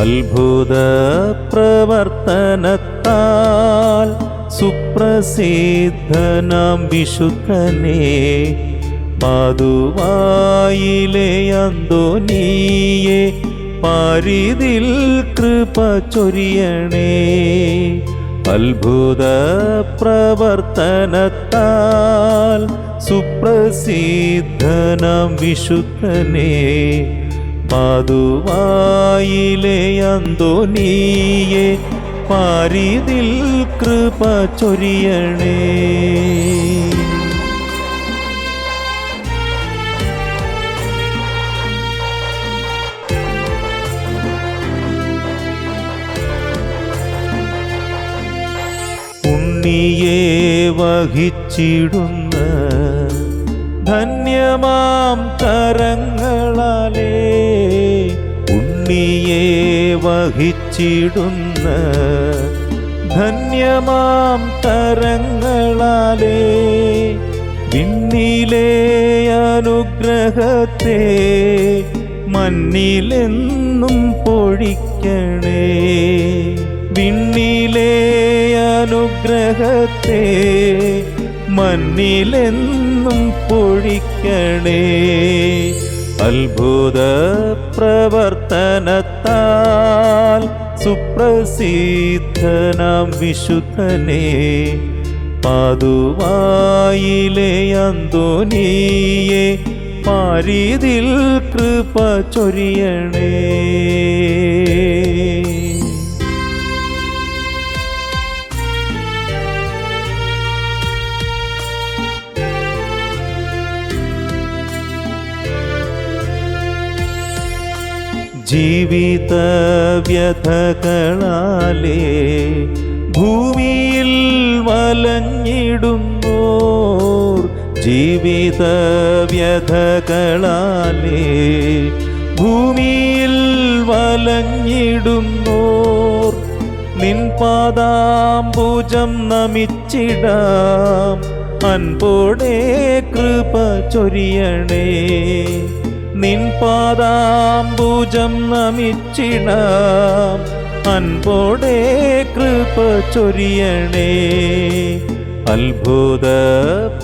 അത്ഭുത പ്രവർത്തനത്താൽ സുപ്രസിദ്ധനാം വിശുദ്ധനെ പാതുവായിലെ അന്തോനിയെ പാരിതിൽ കൃപ ചൊരിയണേ. അത്ഭുത പ്രവർത്തനത്താൽ സുപ്രസിദ്ധനാം വിശുദ്ധനെ പാതുവായിലെ അന്തോനിയെ പാരിതിൽ കൃപ ചൊരിയണേ. ഉണ്ണിയെ വഹിച്ചിടുന്ന ധന്യമാം കരങ്ങളാലേ. ഉണ്ണിയെ വഹിച്ചിടുന്ന ധന്യമാം തരങ്ങളാലേ വിണ്ണിലെ അനുഗ്രഹത്തെ മണ്ണിലെന്നും പൊഴിക്കണേ. വിണ്ണിലെ അനുഗ്രഹത്തെ മണ്ണിലെന്നും പൊഴിക്കണേ. അത്ഭുത പ്രവർത്തനത്താൽ സുപ്രസിദ്ധനാം വിശുദ്ധനെ പാതുവായിലെ അന്തോനിയെ പാരിതിൽ കൃപ ചൊരിയണേ. ജീവിത വ്യഥകളാലേ ഭൂമിയിൽ വലഞ്ഞിടുന്നോർ ജീവിത വ്യഥകളാലേ ഭൂമിയിൽ വലഞ്ഞിടുന്നോർ നിൻ പൂജം നമിച്ചിടാം അൻപോടെ കൃപ ചൊരിയണേ. നിൻ നമിച്ചിണ അൻപോടെ കൃപ ചൊരിയണേ. അത്ഭുത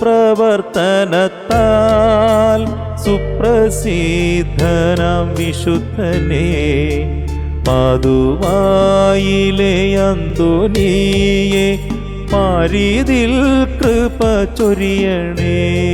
പ്രവർത്തനത്താൽ സുപ്രസിദ്ധനാം വിശുദ്ധനെ. പാതുവായിലെ അന്തുനീയെ പാരിതിൽ കൃപ ചൊരിയണേ.